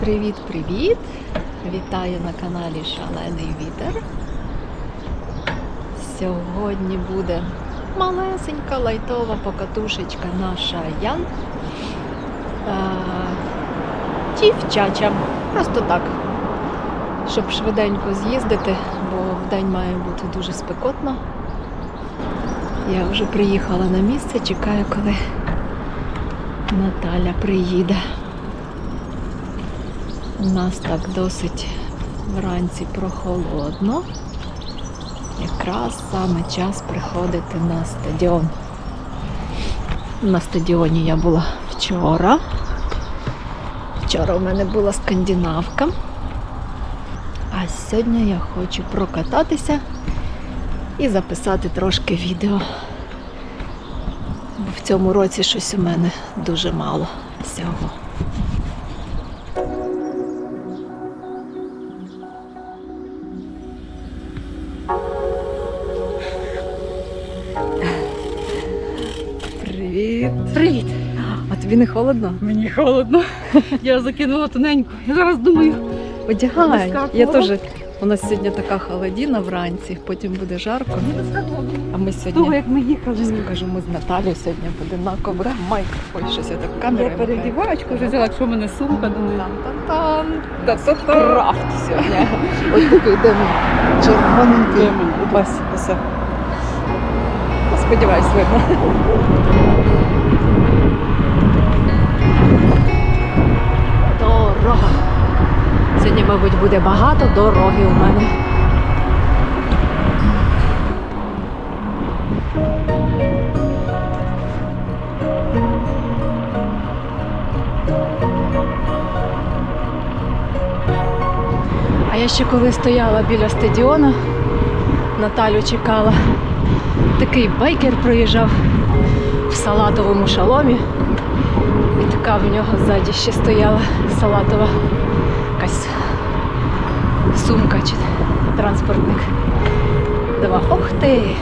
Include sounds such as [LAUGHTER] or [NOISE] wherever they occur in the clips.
Привіт-привіт! Вітаю на каналі Шалений Вітер. Сьогодні буде малесенька лайтова покатушечка наша Ян. А, Дівчача. Просто так. Щоб швиденько з'їздити, бо вдень має бути дуже спекотно. Я вже приїхала на місце, чекаю, коли Наталя приїде. У нас так досить вранці прохолодно. Якраз саме час приходити на стадіон. На стадіоні я була вчора. Вчора у мене була скандинавка. А сьогодні я хочу прокататися і записати трошки відео. Бо в цьому році щось у мене дуже мало всього. Не холодно? Мені холодно. Я закинула тоненьку. Я зараз думаю, Одягай. Я теж. У нас сьогодні така холодіна вранці, потім буде жарко. А ми Того, сьогодні, як ми їхали. зараз покажу, ми з Наталією сьогодні буде на коврах майк. Ой, щось я так камерою. Я передівачку вже взяла, якщо в мене сумка, думаю. Тан-тан-тан. Та це крафт сьогодні. Ось такий дим червоненький. Ось, ось. Сподіваюсь, видно. Мабуть, буде багато дороги у мене. А я ще коли стояла біля стадіону, Наталю чекала. Такий байкер проїжджав в салатовому шаломі. І така в нього ззаді ще стояла салатова якась сумка чи транспортник. Думаю, ох ти!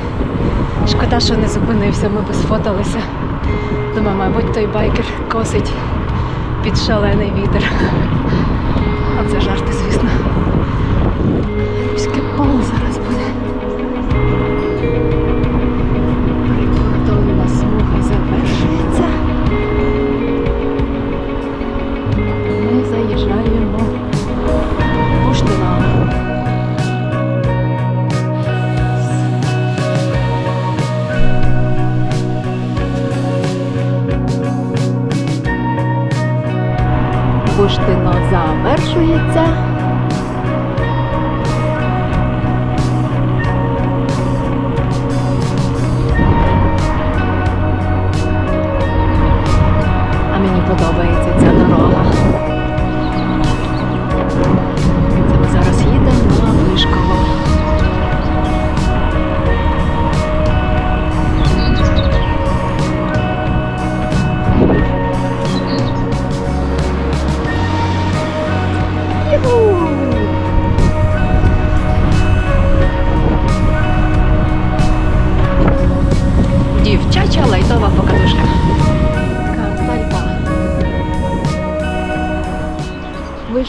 Шкода, що не зупинився, ми би сфоталися. Думаю, мабуть, той байкер косить під шалений вітер. А це жарти, звісно.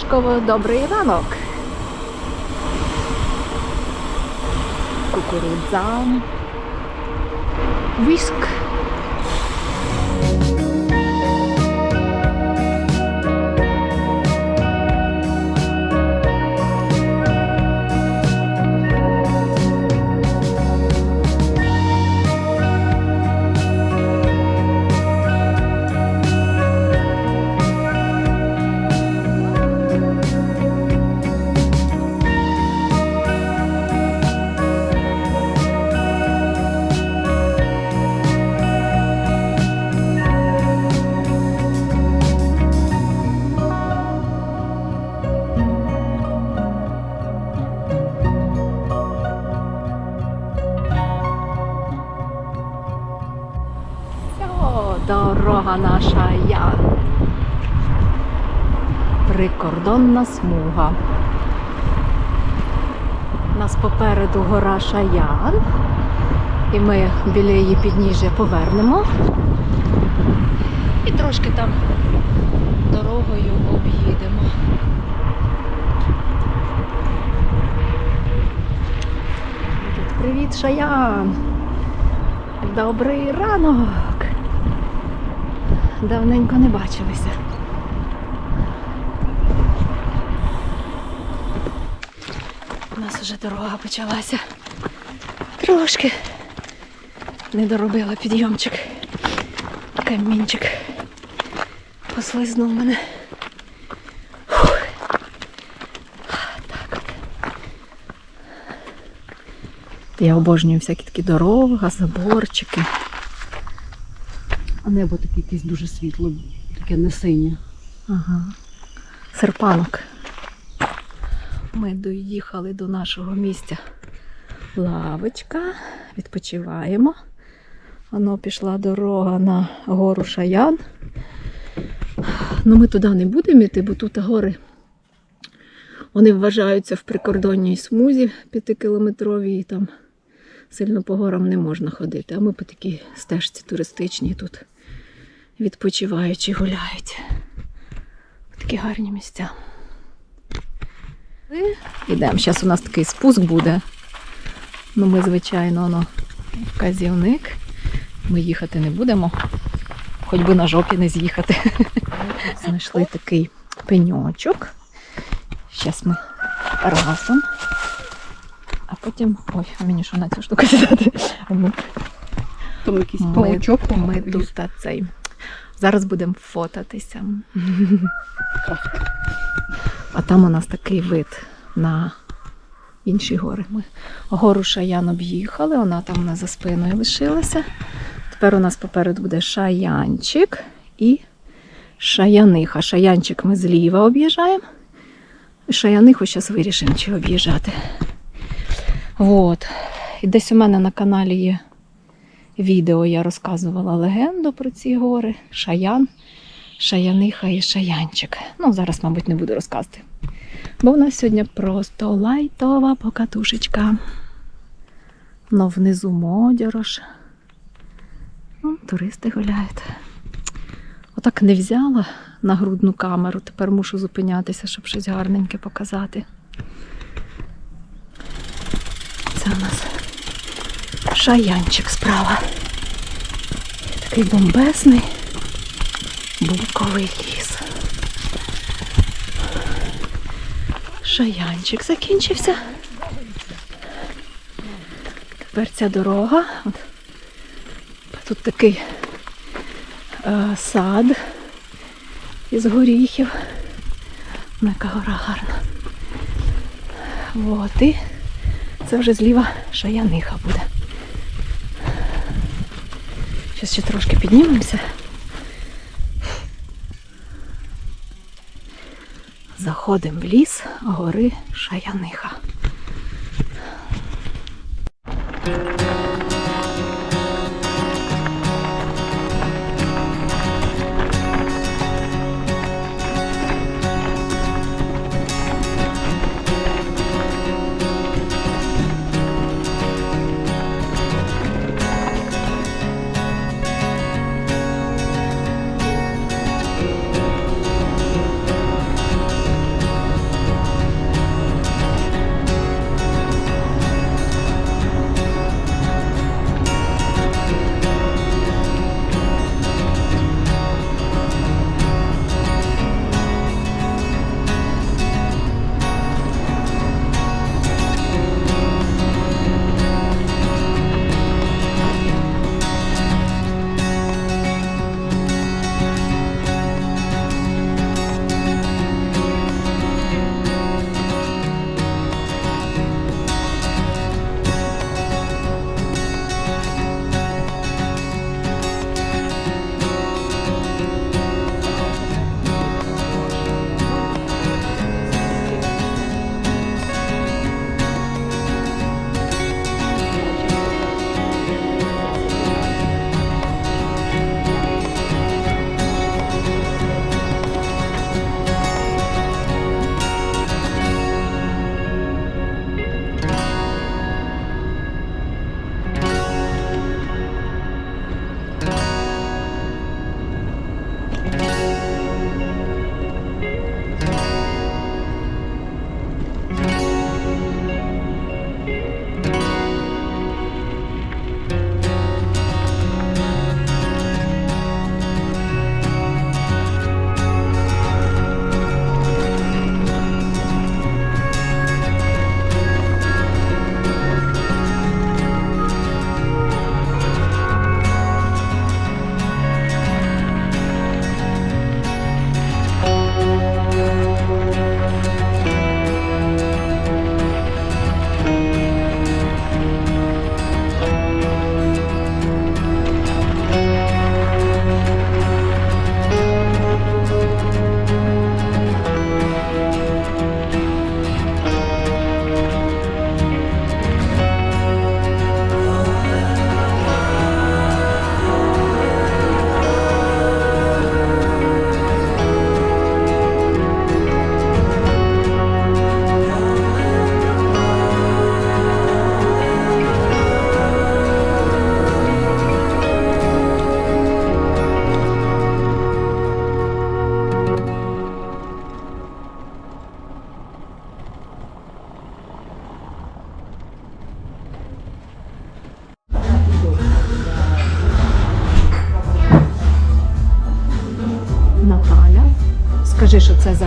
Вишково добрий ранок. Кукурудза. Віск. Наша Ян. Прикордонна смуга. Нас попереду гора Шаян. І ми біля її підніжжя повернемо. І трошки там дорогою об'їдемо. Привіт, Шаян! Добрий ранок! Давненько не бачилися. У нас вже дорога почалася. Трошки не доробила підйомчик. Камінчик послизнув мене. Так. Я обожнюю всякі такі дороги, заборчики. А небо таке якесь дуже світло, таке не синє. Ага. Серпанок. Ми доїхали до нашого місця. Лавочка. Відпочиваємо. Воно пішла дорога на гору Шаян. Ну, ми туди не будемо йти, бо тут гори. Вони вважаються в прикордонній смузі п'ятикілометровій, і там сильно по горам не можна ходити. А ми по такій стежці туристичній тут відпочиваючи гуляють. Такі гарні місця. Ідемо. Зараз у нас такий спуск буде. Ну, ми, звичайно, воно вказівник. Ми їхати не будемо. Хоч би на жопі не з'їхати. [LAUGHS] Знайшли такий пеньочок. Зараз ми разом. А потім. Ой, а мені що на цю штуку сідати? Ну, Там якийсь паучок. ми тут цей. Зараз будемо фотатися. [LAUGHS] А там у нас такий вид на інші гори. Ми гору Шаян об'їхали, вона там у нас за спиною лишилася. Тепер у нас попереду буде Шаянчик і Шаяниха. Шаянчик ми зліва об'їжджаємо. Шаяниху зараз вирішимо, чи об'їжджати. От. І десь у мене на каналі є відео я розказувала легенду про ці гори. Шаян, Шаяниха і Шаянчик. Ну, зараз, мабуть, не буду розказувати. Бо в нас сьогодні просто лайтова покатушечка. Ну, внизу модярош. Ну, туристи гуляють. Отак не взяла на грудну камеру. Тепер мушу зупинятися, щоб щось гарненьке показати. Це у нас Шаянчик справа. Такий бомбезний буковий ліс. Шаянчик закінчився. Тепер ця дорога. Тут такий е, сад із горіхів. Яка гора гарна. От, і це вже зліва шаяниха буде. Зараз ще трошки піднімемося. Заходимо в ліс гори Шаяниха.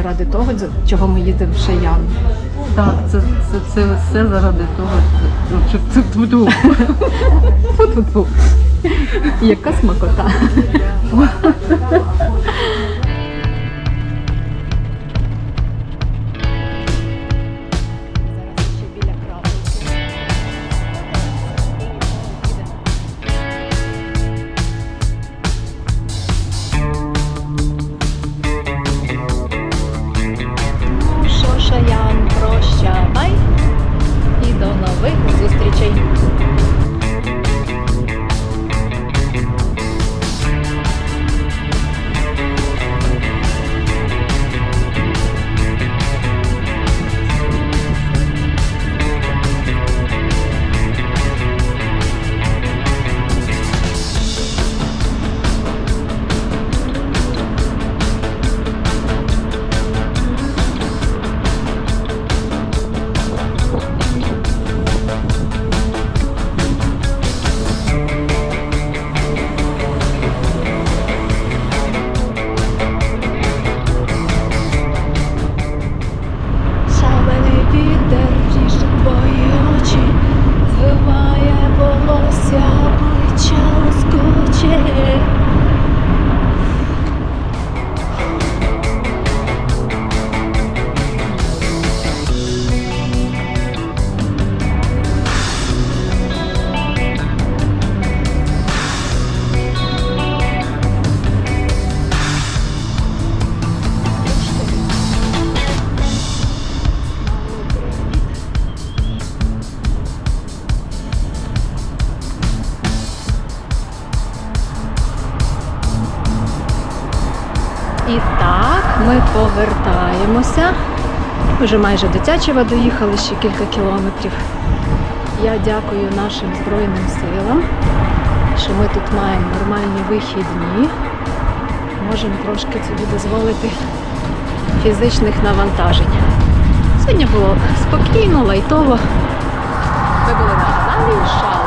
Заради того, чого ми їдемо в Шаян. Так, це, це, це все заради того, щоб це тьфу-тьфу. Яка смакота. І так, ми повертаємося. Вже майже до Тячева доїхали ще кілька кілометрів. Я дякую нашим Збройним силам, що ми тут маємо нормальні вихідні. Можемо трошки собі дозволити фізичних навантажень. Сьогодні було спокійно, лайтово. Ми були на каналі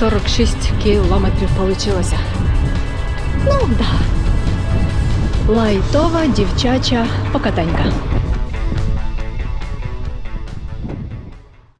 45-46 кілометрів вийшло. Ну, да. Лайтова дівчача покатанька.